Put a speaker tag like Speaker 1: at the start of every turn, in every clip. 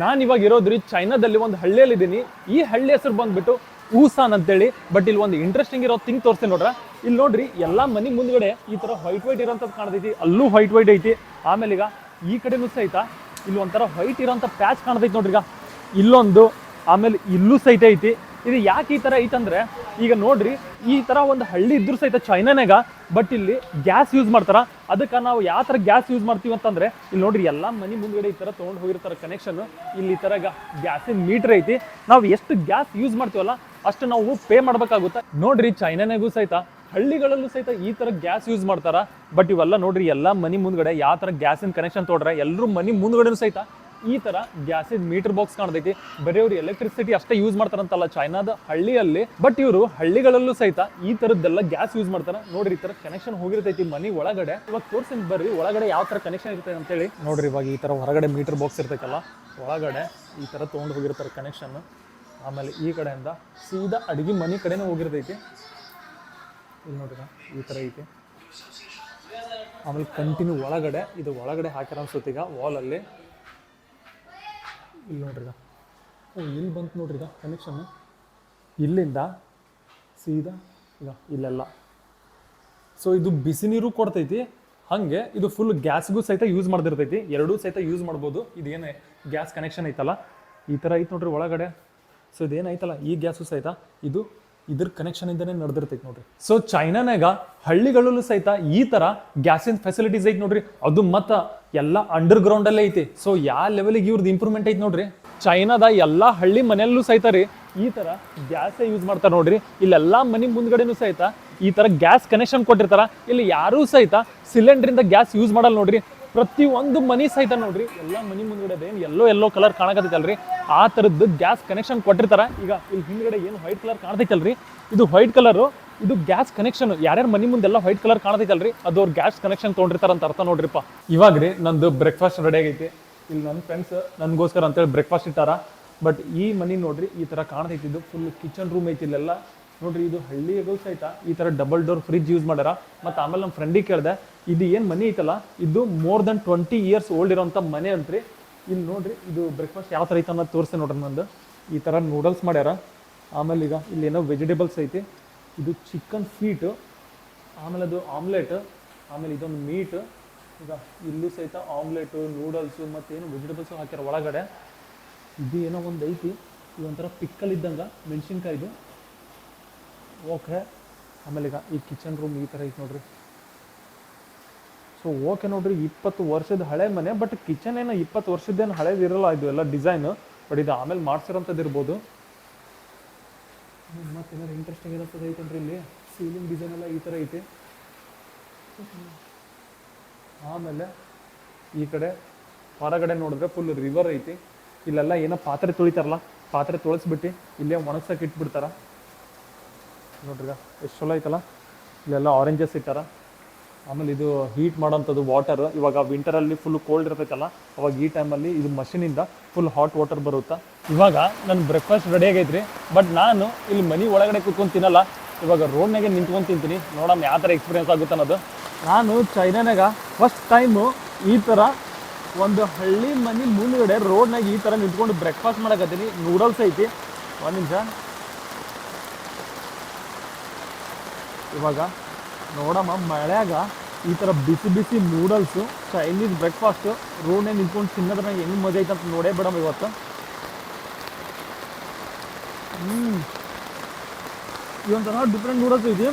Speaker 1: ನಾನು ಇವಾಗ ಇರೋದ್ರಿ ಚೈನಾದಲ್ಲಿ ಒಂದು ಹಳ್ಳಿಯಲ್ಲಿ ಇದ್ದೀನಿ ಈ ಹಳ್ಳಿ ಹೆಸರು ಬಂದ್ಬಿಟ್ಟು ಊಸಾನ್ ಅಂತೇಳಿ ಬಟ್ ಇಲ್ಲಿ ಒಂದು ಇಂಟ್ರೆಸ್ಟಿಂಗ್ ಇರೋ ಥಿಂಗ್ ತೋರಿಸ್ತೀನಿ ನೋಡ್ರ. ಇಲ್ಲಿ ನೋಡ್ರಿ ಎಲ್ಲಾ ಮನೆ ಮುಂದ್ಗಡೆ ಈ ತರ ವೈಟ್ ವೈಟ್ ಇರೋಂಥದ್ದು ಕಾಣ್ತೈತಿ. ಅಲ್ಲೂ ವೈಟ್ ವೈಟ್ ಐತಿ. ಆಮೇಲೆ ಈಗ ಈ ಕಡೆನೂ ಸಹಿತ ಇಲ್ಲಿ ಒಂಥರ ವೈಟ್ ಇರೋಂಥ ಪ್ಯಾಚ್ ಕಾಣ್ತೈತಿ ನೋಡ್ರಿ ಈಗ. ಇಲ್ಲೊಂದು, ಆಮೇಲೆ ಇಲ್ಲೂ ಸಹಿತ ಐತಿ. ಇದು ಯಾಕೆ ಈ ತರ ಐತಂದ್ರೆ ಈಗ ನೋಡ್ರಿ, ಈ ತರ ಒಂದು ಹಳ್ಳಿ ಇದ್ರೂ ಸಹಿತ ಚೈನಾನಾಗ ಬಟ್ ಇಲ್ಲಿ ಗ್ಯಾಸ್ ಯೂಸ್ ಮಾಡ್ತಾರ. ಅದಕ್ಕೆ ನಾವು ಯಾವ ತರ ಗ್ಯಾಸ್ ಯೂಸ್ ಮಾಡ್ತೀವಿ ಅಂತಂದ್ರೆ, ಇಲ್ಲಿ ನೋಡ್ರಿ ಎಲ್ಲಾ ಮನಿ ಮುಂದ್ಗಡೆ ಈ ತರ ತೊಗೊಂಡು ಹೋಗಿರ್ತಾರ ಕನೆಕ್ಷನ್ ಇಲ್ಲಿ ತರ ಗ್ಯಾಸಿನ ಮೀಟರ್ ಐತಿ. ನಾವು ಎಷ್ಟು ಗ್ಯಾಸ್ ಯೂಸ್ ಮಾಡ್ತೀವಲ್ಲ, ಅಷ್ಟು ನಾವು ಪೇ ಮಾಡ್ಬೇಕಾಗುತ್ತೆ. ನೋಡ್ರಿ ಚೈನಾನಾಗೂ ಸಹಿತ, ಹಳ್ಳಿಗಳಲ್ಲೂ ಸಹಿತ ಈ ತರ ಗ್ಯಾಸ್ ಯೂಸ್ ಮಾಡ್ತಾರ. ಬಟ್ ಇವೆಲ್ಲ ನೋಡ್ರಿ, ಎಲ್ಲಾ ಮನಿ ಮುಂದ್ಗಡೆ ಯಾವ ತರ ಗ್ಯಾಸಿನ ಕನೆಕ್ಷನ್ ತೊಗೊಂಡ್ರೆ ಎಲ್ಲರೂ ಮನಿ ಮುಂದ್ಗಡೆನೂ ಸಹಿತ ಈ ತರ ಗ್ಯಾಸಿನ ಮೀಟರ್ ಬಾಕ್ಸ್ ಕಾಣ್ತೈತಿ ಬರೀ ಅವ್ರು ಎಲೆಕ್ಟ್ರಿಸಿಟಿ ಅಷ್ಟೇ ಯೂಸ್ ಮಾಡ್ತಾರಂತಲ್ಲ ಚೈನಾದ ಹಳ್ಳಿಯಲ್ಲಿ. ಬಟ್ ಇವರು ಹಳ್ಳಿಗಳಲ್ಲೂ ಸಹಿತ ಈ ತರದ್ದೆಲ್ಲ ಗ್ಯಾಸ್ ಯೂಸ್ ಮಾಡ್ತಾರ. ನೋಡ್ರಿ ಈ ತರ ಕನೆಕ್ಷನ್ ಹೋಗಿರ್ತೈತಿ ಮನಿ ಒಳಗಡೆ. ಇವಾಗ ತೋರ್ಸಿ ಬರ್ರಿ ಒಳಗಡೆ ಯಾವ ತರ ಕನೆಕ್ಷನ್ ಇರ್ತೈತೆ ಅಂತೇಳಿ ನೋಡ್ರಿ ಇವಾಗ ಈ ತರ ಹೊರಗಡೆ ಮೀಟರ್ ಬಾಕ್ಸ್ ಇರ್ತೈತಲ್ಲ, ಒಳಗಡೆ ಈ ತರ ತೊಗೊಂಡು ಹೋಗಿರ್ತಾರೆ ಕನೆಕ್ಷನ್ ಆಮೇಲೆ ಈ ಕಡೆಯಿಂದ ಸೀದಾ ಅಡಿಗೆ ಮನೆ ಕಡೆನೇ ಹೋಗಿರ್ತೈತಿ. ಇಲ್ಲಿ ನೋಡ್ರಿ ಈ ತರ ಐತಿ. ಆಮೇಲೆ ಕಂಟಿನ್ಯೂ ಒಳಗಡೆ, ಇದು ಒಳಗಡೆ ಹಾಕಿರೋ ಅನ್ಸುತ್ತೀಗ ವಾಲ್ ವಾಲಲ್ಲಿ ಇಲ್ಲಿ ನೋಡ್ರಿ ಓ ಇಲ್ಲಿ ಬಂತು ನೋಡ್ರಿ ಈಗ ಕನೆಕ್ಷನ್ ಇಲ್ಲಿಂದ ಸೀದಾ ಈಗ ಇಲ್ಲೆಲ್ಲ. ಸೊ ಇದು ಬಿಸಿ ನೀರು ಕೊಡ್ತೈತಿ. ಹಾಗೆ ಇದು ಫುಲ್ ಗ್ಯಾಸ್ಗೂ ಸಹಿತ ಯೂಸ್ ಮಾಡ್ದಿರ್ತೈತಿ. ಎರಡೂ ಸಹಿತ ಯೂಸ್ ಮಾಡ್ಬೋದು. ಇದೇನು ಗ್ಯಾಸ್ ಕನೆಕ್ಷನ್ ಐತಲ್ಲ? ಈ ಥರ ಐತೆ ನೋಡ್ರಿ ಒಳಗಡೆ. ಸೊ ಇದೇನೈತಲ್ಲ ಈ ಗ್ಯಾಸು ಸಹಿತ ಇದು ಇದ್ರ ಕನೆಕ್ಷನ್ ಇಂದನೇ ನಡೆದಿರ್ತೈತಿ ನೋಡ್ರಿ. ಸೊ ಚೈನಾನಾಗ ಹಳ್ಳಿಗಳಲ್ಲೂ ಸಹಿತ ಈ ತರ ಗ್ಯಾಸಿನ ಫೆಸಿಲಿಟೀಸ್ ಐತಿ ನೋಡ್ರಿ. ಅದು ಮತ್ತ ಎಲ್ಲ ಅಂಡರ್ ಗ್ರೌಂಡ್ ಅಲ್ಲೇ ಐತಿ. ಸೊ ಯಾವ ಲೆವೆಲಿಗೆ ಇವ್ರದ್ದು ಇಂಪ್ರೂವ್ಮೆಂಟ್ ಐತಿ ನೋಡ್ರಿ. ಚೈನಾದ ಎಲ್ಲಾ ಹಳ್ಳಿ ಮನೆಯಲ್ಲೂ ಸಹಿತ ರೀ, ಈ ತರ ಗ್ಯಾಸ್ ಯೂಸ್ ಮಾಡ್ತಾರೆ ನೋಡ್ರಿ. ಇಲ್ಲೆಲ್ಲಾ ಮನೆ ಮುಂದ್ಗಡೆನೂ ಸಹಿತ ಈ ತರ ಗ್ಯಾಸ್ ಕನೆಕ್ಷನ್ ಕೊಟ್ಟಿರ್ತಾರ. ಇಲ್ಲಿ ಯಾರೂ ಸಹಿತ ಸಿಲಿಂಡರ್ ಇಂದ ಗ್ಯಾಸ್ ಯೂಸ್ ಮಾಡಲ್ಲ ನೋಡ್ರಿ. ಪ್ರತಿ ಒಂದು ಮನಿ ಸಹಿತ ನೋಡ್ರಿ, ಎಲ್ಲ ಮನಿ ಮುಂದ್ಗಡೆ ಏನು ಎಲ್ಲೋ ಎಲ್ಲೋ ಕಲರ್ ಕಾಣಕತ್ತೈತಲ್ರಿ. ಆ ಥರದ್ದು ಗ್ಯಾಸ್ ಕನೆಕ್ಷನ್ ಕೊಟ್ಟಿರ್ತಾರ. ಈಗ ಇಲ್ಲಿ ಹಿಂದ್ಗಡೆ ಏನು ವೈಟ್ ಕಲರ್ ಕಾಣತೈತಲ್ರಿ. ಇದು ವೈಟ್ ಕಲರು ಇದು ಗ್ಯಾಸ್ ಕನೆಕ್ಷನ್ ಯಾರ್ಯಾರ ಮನಿ ಮುಂದೆಲ್ಲ ವೈಟ್ ಕಲರ್ ಕಾಣತೈತಲ್ರಿ, ಅದು ಅವ್ರು ಗ್ಯಾಸ್ ಕನೆಕ್ಷನ್ ತೊಗೊಂಡಿರ್ತಾರ ಅಂತ ಅರ್ಥ ನೋಡ್ರಿಪ್ಪ. ಇವಾಗ ರೀ ನಂದು ಬ್ರೇಕ್ಫಾಸ್ಟ್ ರೆಡಿ ಆಗೈತಿ. ಇಲ್ಲಿ ನನ್ನ ಫ್ರೆಂಡ್ಸ್ ನನಗೋಸ್ಕರ ಅಂತೇಳಿ ಬ್ರೇಕ್ಫಾಸ್ಟ್ ಇಟ್ಟಾರ. ಬಟ್ ಈ ಮನಿ ನೋಡ್ರಿ, ಈ ತರ ಕಾಣತೈತಿದ್ದು ಫುಲ್ ಕಿಚನ್ ರೂಮ್ ಐತಿ ಇಲ್ಲೆಲ್ಲ. ನೋಡ್ರಿ, ಇದು ಹಳ್ಳಿಗೂ ಸಹಿತ ಈ ತರ ಡಬಲ್ ಡೋರ್ ಫ್ರಿಜ್ ಯೂಸ್ ಮಾಡ್ಯಾರ. ಮತ್ತೆ ಆಮೇಲೆ ನಮ್ಮ ಫ್ರೆಂಡಿಗೆ ಕೇಳಿದೆ, ಇದು ಏನು ಮನೆ ಐತಲ್ಲ, ಇದು more than twenty years old ಇರೋಂಥ ಮನೆ ಅಂತ್ರಿ. ಇಲ್ಲಿ ನೋಡ್ರಿ, ಇದು ಬ್ರೇಕ್ಫಾಸ್ಟ್ ಯಾವ ಥರ ಐತೆ ಅನ್ನೋದು ತೋರಿಸಿ ನೋಡ್ರಿ ನಂದು. ಈ ಥರ ನೂಡಲ್ಸ್ ಮಾಡ್ಯಾರ. ಆಮೇಲೆ ಈಗ ಇಲ್ಲಿ ಏನೋ ವೆಜಿಟೇಬಲ್ಸ್ ಐತಿ. ಇದು ಚಿಕನ್ ಫೀಟ್ ಆಮೇಲೆ ಅದು ಆಮ್ಲೆಟ್ ಆಮೇಲೆ ಇದೊಂದು ಮೀಟ್ ಈಗ ಇಲ್ಲೂ ಸಹಿತ ಆಮ್ಲೆಟು ನೂಡಲ್ಸು ಮತ್ತೇನು ವೆಜಿಟೇಬಲ್ಸು ಹಾಕ್ಯಾರ ಒಳಗಡೆ. ಇದು ಏನೋ ಒಂದು ಐತಿ, ಇದೊಂಥರ ಪಿಕ್ಕಲ್ ಇದ್ದಂಗೆ ಮೆಣಸಿನ್ಕಾಯ್ದು. ಓಕೆ. ಆಮೇಲೆ ಈಗ ಈ ಕಿಚನ್ ರೂಮ್ ಈ ಥರ ಐತೆ ನೋಡ್ರಿ. ಸೊ ಓಕೆ ನೋಡ್ರಿ, ಇಪ್ಪತ್ತು ವರ್ಷದ ಹಳೆ ಮನೆ ಬಟ್ ಕಿಚನ್ ಏನೋ ಇಪ್ಪತ್ತು ವರ್ಷದ್ದೇನು ಹಳೇದು ಇರಲ್ಲ ಇದು ಎಲ್ಲ ಡಿಸೈನ್ ಬಟ್ ಇದು ಆಮೇಲೆ ಮಾಡ್ಸಿರೋಂಥದ್ದು ಇರ್ಬೋದು. ಮತ್ತೇನಾದ್ರು ಇಂಟ್ರೆಸ್ಟಿಂಗ್ ಇರೋಂಥದ್ದು ಐತನ್ರಿ ಇಲ್ಲಿ? ಸೀಲಿಂಗ್ ಡಿಸೈನ್ ಎಲ್ಲ ಈ ಥರ ಐತಿ. ಆಮೇಲೆ ಈ ಕಡೆ ಹೊರಗಡೆ ನೋಡಿದ್ರೆ ಫುಲ್ ರಿವರ್ ಐತಿ. ಇಲ್ಲೆಲ್ಲ ಏನೋ ಪಾತ್ರೆ ತೊಳಿತಾರಲ್ಲ, ಪಾತ್ರೆ ತೊಳಸ್ಬಿಟ್ಟು ಇಲ್ಲೇ ಒಣಗ್ಸಕ್ಕೆ ಇಟ್ಬಿಡ್ತಾರ. ನೋಡ್ರಿ ಎಷ್ಟು ಚಲೋ ಐತಲ್ಲ? ಇಲ್ಲೆಲ್ಲ ಆರೆಂಜಸ್ ಇಟ್ಟಾರ. ಆಮೇಲೆ ಇದು ಹೀಟ್ ಮಾಡೋಂಥದ್ದು ವಾಟರ್ ಇವಾಗ ವಿಂಟರಲ್ಲಿ ಫುಲ್ ಕೋಲ್ಡ್ ಇರ್ತೈತಲ್ಲ, ಅವಾಗ ಈ ಟೈಮಲ್ಲಿ ಇದು ಮಷಿನಿಂದ ಫುಲ್ ಹಾಟ್ ವಾಟರ್ ಬರುತ್ತಾ? ಇವಾಗ ನನ್ನ ಬ್ರೇಕ್ಫಾಸ್ಟ್ ರೆಡಿ ಆಗೈತ್ರಿ ಬಟ್ ನಾನು ಇಲ್ಲಿ ಮನೆ ಒಳಗಡೆ ಕುತ್ಕೊಂಡು ತಿನ್ನಲ್ಲ, ಇವಾಗ ರೋಡ್ನಾಗೆ ನಿಂತ್ಕೊಂಡು ತಿಂತೀನಿ. ನೋಡೋಣ ಯಾವ ಥರ ಎಕ್ಸ್ಪೀರಿಯನ್ಸ್ ಆಗುತ್ತೆ ಅನ್ನೋದು. ನಾನು ಚೈನಾನಾಗ ಫಸ್ಟ್ ಟೈಮು ಈ ಥರ ಒಂದು ಹಳ್ಳಿ ಮನೆ ಮುಂದ್ಗಡೆ ರೋಡ್ನಾಗ ಈ ಥರ ನಿಂತ್ಕೊಂಡು ಬ್ರೇಕ್ಫಾಸ್ಟ್ ಮಾಡಕತ್ತೀನಿ. ನೂಡಲ್ಸ್ ಐತಿ. ಒಂದು ನಿಮಿಷ. ಇವಾಗ ನೋಡಮ್ಮ, ಮಳೆಯಾಗ ಈ ಥರ ಬಿಸಿ ಬಿಸಿ ನೂಡಲ್ಸು ಚೈನೀಸ್ ಬ್ರೇಕ್ಫಾಸ್ಟು ರೋಡ್ನೇ ನಿಂತ್ಕೊಂಡು ತಿನ್ನೋದ್ರ ನಂಗೆ ಹೆಂಗೆ ಮಜಾ ಐತೆ ಅಂತ ನೋಡೇ ಬಿಡಮ್ಮ ಇವತ್ತು. ಹ್ಞೂ ಇದೊಂಥರ ಡಿಫ್ರೆಂಟ್ ನೂಡಲ್ಸ್ ಇದೆ.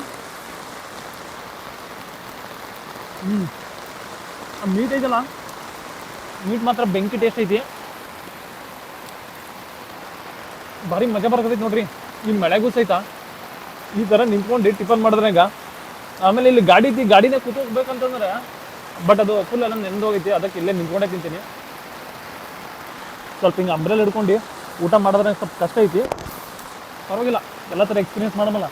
Speaker 1: ಹ್ಞೂ ಮೀಟ್ ಐತಲ್ಲ ಮೀಟ್ ಮಾತ್ರ ಬೆಂಕಿ ಟೇಸ್ಟ್ ಐತಿ. ಭಾರಿ ಮಜಾ ಬರ್ತೈತಿ ನೋಡ್ರಿ. ಈ ಮಳೆಗೂ ಸಹಿತ ಈ ಥರ ನಿಂತ್ಕೊಂಡು ಟಿಫನ್ ಮಾಡಿದ್ರೆ ಆಮೇಲೆ ಇಲ್ಲಿ ಗಾಡಿ ಐತಿ ಗಾಡಿನೇ ಕೂತ್ಕೋಬೇಕಂತಂದ್ರೆ ಬಟ್ ಅದು ಫುಲ್ ಎಲ್ಲ ನೆಂದೋಗೈತಿ ಅದಕ್ಕೆ ಇಲ್ಲೇ ನಿಂತ್ಕೊಂಡೇ ತಿಂತೀನಿ. ಸ್ವಲ್ಪ ಹಿಂಗೆ ಅಂಬ್ರೆಲ್ ಹಿಡ್ಕೊಂಡು ಊಟ ಮಾಡಿದ್ರೆ ಸ್ವಲ್ಪ ಕಷ್ಟ ಐತಿ. ಪರವಾಗಿಲ್ಲ, ಎಲ್ಲ ಥರ ಎಕ್ಸ್ಪೀರಿಯನ್ಸ್ ಮಾಡಮಲ್ಲ.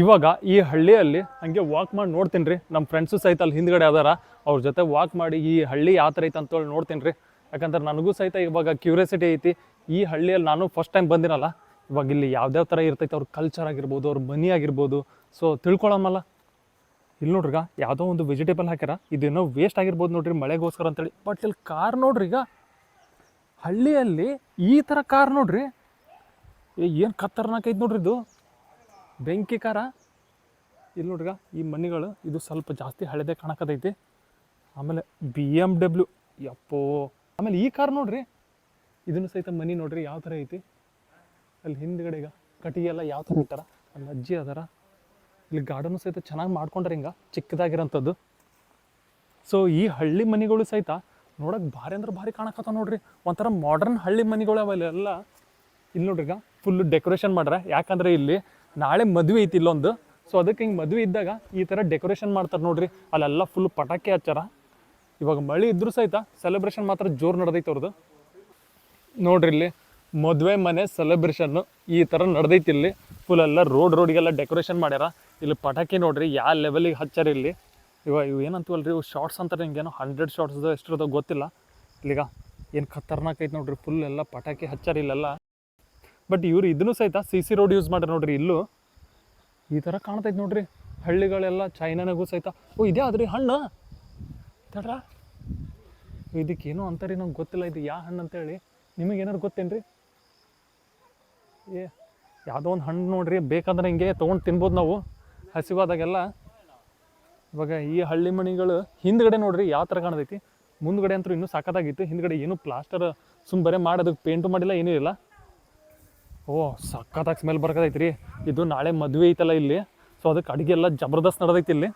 Speaker 1: ಇವಾಗ ಈ ಹಳ್ಳಿಯಲ್ಲಿ ಹಂಗೆ ವಾಕ್ ಮಾಡಿ ನೋಡ್ತೀನಿ ರೀ ನಮ್ಮ ಫ್ರೆಂಡ್ಸು ಸಹಿತ ಅಲ್ಲಿ ಹಿಂದ್ಗಡೆ ಅದಾರ, ಅವ್ರ ಜೊತೆ ವಾಕ್ ಮಾಡಿ ಈ ಹಳ್ಳಿ ಯಾವ ಥರ ಐತೆ ಅಂತೇಳಿ ನೋಡ್ತೀನಿ ರೀ ಯಾಕಂದ್ರೆ ನನಗೂ ಸಹಿತ ಇವಾಗ ಕ್ಯೂರಿಯಾಸಿಟಿ ಐತಿ. ಈ ಹಳ್ಳಿಯಲ್ಲಿ ನಾನು ಫಸ್ಟ್ ಟೈಮ್ ಬಂದಿನಲ್ಲ ಇವಾಗ ಇಲ್ಲಿ ಯಾವ್ದ್ಯಾವ ಥರ ಇರ್ತೈತೆ, ಅವ್ರ ಕಲ್ಚರ್ ಆಗಿರ್ಬೋದು, ಅವ್ರ ಮನಿ ಆಗಿರ್ಬೋದು. ಸೊ ತಿಳ್ಕೊಳಮಲ್ಲ ಇಲ್ಲಿ ನೋಡ್ರಿಗ, ಯಾವುದೋ ಒಂದು ವೆಜಿಟೇಬಲ್ ಹಾಕ್ಯಾರ, ಇದೇನೋ ವೇಸ್ಟ್ ಆಗಿರ್ಬೋದು ನೋಡ್ರಿ, ಮಳೆಗೋಸ್ಕರ ಅಂತೇಳಿ. ಬಟ್ ಇಲ್ಲಿ ಕಾರ್ ನೋಡ್ರಿ ಈಗ ಹಳ್ಳಿಯಲ್ಲಿ ಈ ಥರ ಕಾರ್ ನೋಡ್ರಿ. ಏನು ಖತರ್ನಾಕ್ ಐತೆ ನೋಡ್ರಿ ಇದು. ಬೆಂಕಿ ಕಾರ. ಇಲ್ಲಿ ನೋಡ್ರಿಗ, ಈ ಮನೆಗಳು, ಇದು ಸ್ವಲ್ಪ ಜಾಸ್ತಿ ಹಳೆದೇ ಕಾಣಕತೈತಿ ಆಮೇಲೆ ಬಿ ಎಂ ಡಬ್ಲ್ಯೂ ಯಪ್ಪೋ. ಆಮೇಲೆ ಈ ಕಾರ್ ನೋಡ್ರಿ. ಇದನ್ನು ಸಹಿತ ಮನಿ ನೋಡ್ರಿ, ಯಾವ ಥರ ಐತಿ? ಅಲ್ಲಿ ಹಿಂದ್ಗಡೆ ಈಗ ಕಟ್ಟಿಗೆ ಎಲ್ಲ ಯಾವ ಥರ ಇಟ್ಟಾರ? ಅಲ್ಲಿ ಅಜ್ಜಿ ಅದಾರ. ಇಲ್ಲಿ ಗಾರ್ಡನ್ ಸಹಿತ ಚೆನ್ನಾಗಿ ಮಾಡ್ಕೊಂಡ್ರೆ ಹಿಂಗೆ, ಚಿಕ್ಕದಾಗಿರೋಂಥದ್ದು. ಸೊ ಈ ಹಳ್ಳಿ ಮನೆಗಳು ಸಹಿತ ನೋಡೋಕೆ ಭಾರಿ ಅಂದ್ರೆ ಭಾರಿ ಕಾಣಕತ್ತಾವ ನೋಡ್ರಿ. ಒಂಥರ ಮಾಡರ್ನ್ ಹಳ್ಳಿ ಮನೆಗಳು ಅವೆಲ್ಲ ಎಲ್ಲ ಇಲ್ಲಿ ನೋಡ್ರಿ ಈಗ ಫುಲ್ಲು ಡೆಕೋರೇಷನ್ ಮಾಡ್ರೆ ಯಾಕಂದ್ರೆ ಇಲ್ಲಿ ನಾಳೆ ಮದುವೆ ಐತಿ ಇಲ್ಲೊಂದು. ಸೊ ಅದಕ್ಕೆ ಹಿಂಗೆ ಮದುವೆ ಇದ್ದಾಗ ಈ ಥರ ಡೆಕೋರೇಷನ್ ಮಾಡ್ತಾರೆ ನೋಡ್ರಿ. ಅಲ್ಲೆಲ್ಲ ಫುಲ್ ಪಟಾಕಿ ಹಚ್ಚಾರ. ಇವಾಗ ಮಳೆ ಇದ್ರೂ ಸಹಿತ ಸೆಲೆಬ್ರೇಷನ್ ಮಾತ್ರ ಜೋರು ನಡೆದೈತೆ ಅವ್ರದ್ದು ನೋಡ್ರಿ ಇಲ್ಲಿ ಮದುವೆ ಮನೆ ಸೆಲೆಬ್ರೇಷನ್ ಈ ಥರ ನಡೆದೈತಿ ಇಲ್ಲಿ. ಫುಲ್ ಎಲ್ಲ ರೋಡ್ ರೋಡಿಗೆಲ್ಲ ಡೆಕೋರೇಷನ್ ಮಾಡ್ಯಾರ. ಇಲ್ಲಿ ಪಟಾಕಿ ನೋಡ್ರಿ ಯಾವ ಲೆವೆಲಿಗೆ ಹಚ್ಚಾರ ಇಲ್ಲಿ. ಇವ, ಇವು ಏನಂತೀವಲ್ರಿ, ಇವು ಶಾರ್ಟ್ಸ್ ಅಂತಾರೆ ಹಿಂಗೇನೋ ಹಂಡ್ರೆಡ್ ಶಾರ್ಟ್ಸ್ ಎಷ್ಟಿರೋದು ಗೊತ್ತಿಲ್ಲ. ಇಲ್ಲಿಗ ಏನು ಖತರ್ನಾಕ್ ಐತೆ ನೋಡ್ರಿ ಫುಲ್ ಎಲ್ಲ ಪಟಾಕಿ ಹಚ್ಚಾರ ಇಲ್ಲೆಲ್ಲ. ಬಟ್ ಇವ್ರು ಇದನ್ನು ಸಹಿತ ಸಿ ಸಿ ರೋಡ್ ಯೂಸ್ ಮಾಡ್ರಿ ನೋಡ್ರಿ ಇಲ್ಲೂ. ಈ ಥರ ಕಾಣ್ತೈತೆ ನೋಡ್ರಿ. ಹಳ್ಳಿಗಳೆಲ್ಲ ಚೈನಾನಾಗೂ ಸಹಿತ, ಓ, ಇದೇ ಆದ್ರಿ ಹಣ್ಣು. ತಡ್ರ. ಇದಕ್ಕೇನೋ ಅಂತಾರಿ ನಂಗೆ ಗೊತ್ತಿಲ್ಲ, ಇದು ಯಾವ ಹಣ್ಣು ಅಂತೇಳಿ ನಿಮಗೆ ಏನಾರು ಗೊತ್ತೇನ್ರಿ? ಏ, ಯಾವುದೋ ಒಂದು ಹಣ್ಣು ನೋಡ್ರಿ, ಬೇಕಂದ್ರೆ ಹಿಂಗೆ ತೊಗೊಂಡು ತಿನ್ಬೋದು ನಾವು. ಹಸಿವಾದಾಗೆಲ್ಲ ಇವಾಗ ಈ ಹಳ್ಳಿ ಮಣಿಗಳು ಹಿಂದ್ಗಡೆ ನೋಡ್ರಿ, ಯಾವ ಥರ ಕಾಣ್ತೈತಿ. ಮುಂದ್ಗಡೆ ಅಂತೂ ಇನ್ನೂ ಸಾಕತ್ತಾಗಿತ್ತು ಹಿಂದ್ಗಡೆ ಏನು ಪ್ಲಾಸ್ಟರ್ ಸುಮ್ಮ ಬರೇ ಮಾಡಿ, ಅದಕ್ಕೆ ಪೇಂಟು ಮಾಡಿಲ್ಲ, ಏನೂ ಇಲ್ಲ. ಓ, ಸಖತ್ತಾಗಿ ಸ್ಮೆಲ್ ಬರ್ಕತೈತಿ ರೀ ಇದು ನಾಳೆ ಮದುವೆ ಐತಲ್ಲ ಇಲ್ಲಿ. ಸೊ ಅದಕ್ಕೆ ಅಡುಗೆ ಎಲ್ಲ ಜಬರ್ದಸ್ತ್ ನಡೆದೈತಿ ಇಲ್ಲಿ.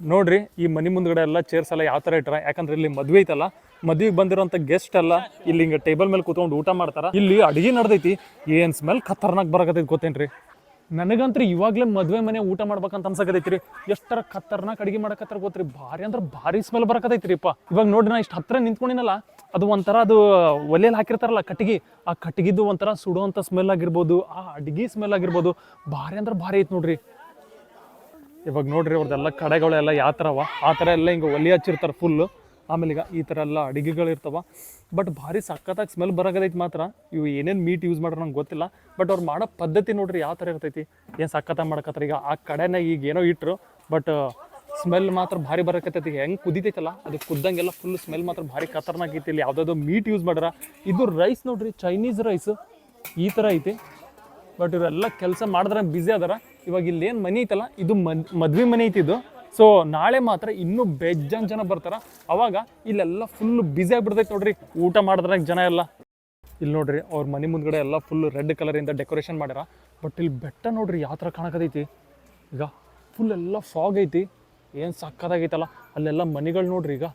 Speaker 1: ನೋಡ್ರಿ, ಈ ಮನೆ ಮುಂದ್ಗಡೆ ಎಲ್ಲ ಚೇರ್ಸ್ ಎಲ್ಲ ಯಾವ ಥರ ಇಟ್ಟರ ಯಾಕಂದ್ರೆ ಇಲ್ಲಿ ಮದುವೆ ಐತಲ್ಲ, ಮದುವೆಗೆ ಬಂದಿರೋಂಥ ಗೆಸ್ಟ್ ಎಲ್ಲ ಇಲ್ಲಿ ಹಿಂಗೆ ಟೇಬಲ್ ಮೇಲೆ ಕೂತ್ಕೊಂಡು ಊಟ ಮಾಡ್ತಾರೆ. ಇಲ್ಲಿ ಅಡುಗೆ ನಡೆದೈತಿ, ಏನು ಸ್ಮೆಲ್ ಖತರ್ನಾಕ್ ಬರಕತೈತಿ ಗೊತ್ತೇನ್ರಿ? ನನಗಂತ್ರಿ ಇವಾಗಲೇ ಮದುವೆ ಮನೆ ಊಟ ಮಾಡ್ಬೇಕಂತ ಅನ್ಸಕತೈತ್ರಿ ಎಷ್ಟರ ಖತರ್ನಾಕ್ ಅಡಿಗೆ ಮಾಡಕತ್ತಾರ ಗೊತ್ತ್ರಿ? ಭಾರಿ ಅಂದ್ರೆ ಭಾರಿ ಸ್ಮೆಲ್ ಬರಕತೈತ್ರಿಪ್ಪ ಇವಾಗ ನೋಡ್ರಿ ನಾ ಇಷ್ಟು ಹತ್ರ ನಿಂತ್ಕೊಂಡಿನಲ್ಲ, ಅದು ಒಂಥರ ಅದು ಒಲೆಯಲ್ಲಿ ಹಾಕಿರ್ತಾರಲ್ಲ ಕಟ್ಟಿಗೆ, ಆ ಕಟ್ಟಿಗಿದ್ದು ಒಂಥರ ಸುಡುವಂಥ ಸ್ಮೆಲ್ ಆಗಿರ್ಬೋದು, ಆ ಅಡಿಗೆ ಸ್ಮೆಲ್ ಆಗಿರ್ಬೋದು, ಭಾರಿ ಅಂದ್ರೆ ಭಾರಿ ಐತೆ ನೋಡ್ರಿ. ಇವಾಗ ನೋಡ್ರಿ ಅವ್ರದ್ದೆಲ್ಲ ಕಡೆಗಳೆಲ್ಲ ಯಾವ ಥರ ಅವ? ಆ ಥರ ಎಲ್ಲ ಹಿಂಗೆ ಒಲಿ ಹಚ್ಚಿರ್ತಾರೆ ಫುಲ್ಲು ಆಮೇಲೆ ಈಗ ಈ ಥರ ಎಲ್ಲ ಅಡಿಗೆಗಳು ಇರ್ತಾವ. ಬಟ್ ಭಾರಿ ಸಖತ್ತಾಗಿ ಸ್ಮೆಲ್ ಬರಕತೈತಿ ಮಾತ್ರ. ಇವು ಏನೇನು ಮೀಟ್ ಯೂಸ್ ಮಾಡ್ರೆ ನಂಗೆ ಗೊತ್ತಿಲ್ಲ. ಬಟ್ ಅವ್ರು ಮಾಡೋ ಪದ್ಧತಿ ನೋಡ್ರಿ ಯಾವ ಥರ ಇರ್ತೈತಿ. ಏನು ಸಖತ್ತಾಗಿ ಮಾಡ್ಕತ್ತಾರೆ? ಈಗ ಆ ಕಡೆನ ಈಗ ಏನೋ ಇಟ್ಟರು ಬಟ್ ಸ್ಮೆಲ್ ಮಾತ್ರ ಭಾರಿ ಬರಕತ್ತೈತಿ ಹೆಂಗೆ ಕುದಿತೈತಲ್ಲ, ಅದು ಕುದ್ದಂಗೆಲ್ಲ ಫುಲ್ ಸ್ಮೆಲ್ ಮಾತ್ರ ಭಾರಿ ಖತರ್ನಾಗೈತಿ ಇಲ್ಲಿ ಯಾವುದಾದ್ರು ಮೀಟ್ ಯೂಸ್ ಮಾಡ್ರ. ಇದು ರೈಸ್ ನೋಡ್ರಿ ಚೈನೀಸ್ ರೈಸ್ ಈ ಥರ ಐತಿ. ಬಟ್ ಇವರೆಲ್ಲ ಕೆಲಸ ಮಾಡಿದ್ರೆ ಬ್ಯುಸಿ ಅದಾರ. ಇವಾಗ ಇಲ್ಲಿ ಏನು ಮನೆ ಐತಲ್ಲ, ಇದು ಮದ್, ಮದ್ವೆ ಮನೆ ಐತಿ ಇದು. ಸೊ ನಾಳೆ ಮಾತ್ರ ಇನ್ನೂ ಬೆಜ್ಜನ್ ಜನ ಬರ್ತಾರ. ಅವಾಗ ಇಲ್ಲೆಲ್ಲ ಫುಲ್ ಬ್ಯುಸಿ ಆಗಿಬಿಡ್ತೈತೆ ನೋಡ್ರಿ. ಊಟ ಮಾಡಿದ್ರಾಗ ಜನ ಎಲ್ಲ. ಇಲ್ಲಿ ನೋಡ್ರಿ, ಅವ್ರ ಮನೆ ಮುಂದ್ಗಡೆ ಎಲ್ಲ ಫುಲ್ ರೆಡ್ ಕಲರಿಂದ ಡೆಕೋರೇಷನ್ ಮಾಡ್ಯಾರ. ಬಟ್ ಇಲ್ಲಿ ಬೆಟ್ಟ ನೋಡ್ರಿ ಯಾವ ಥರ ಕಾಣಕತೈತಿ. ಈಗ ಫುಲ್ ಎಲ್ಲ ಫಾಗ್ ಐತಿ. ಏನು ಸಕ್ಕದಾಗೈತಲ್ಲ. ಅಲ್ಲೆಲ್ಲ ಮನೆಗಳು ನೋಡ್ರಿ ಈಗ.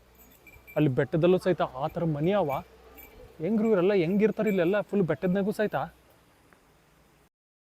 Speaker 1: ಅಲ್ಲಿ ಬೆಟ್ಟದಲ್ಲೂ ಸಹಿತ ಆ ಥರ ಮನೆ ಅವ. ಹೆಂಗ್ರಿ ಇವರೆಲ್ಲ ಹೆಂಗಿರ್ತಾರೆ ಇಲ್ಲೆಲ್ಲ ಫುಲ್ ಬೆಟ್ಟದ್ನಾಗೂ ಸಹಿತ.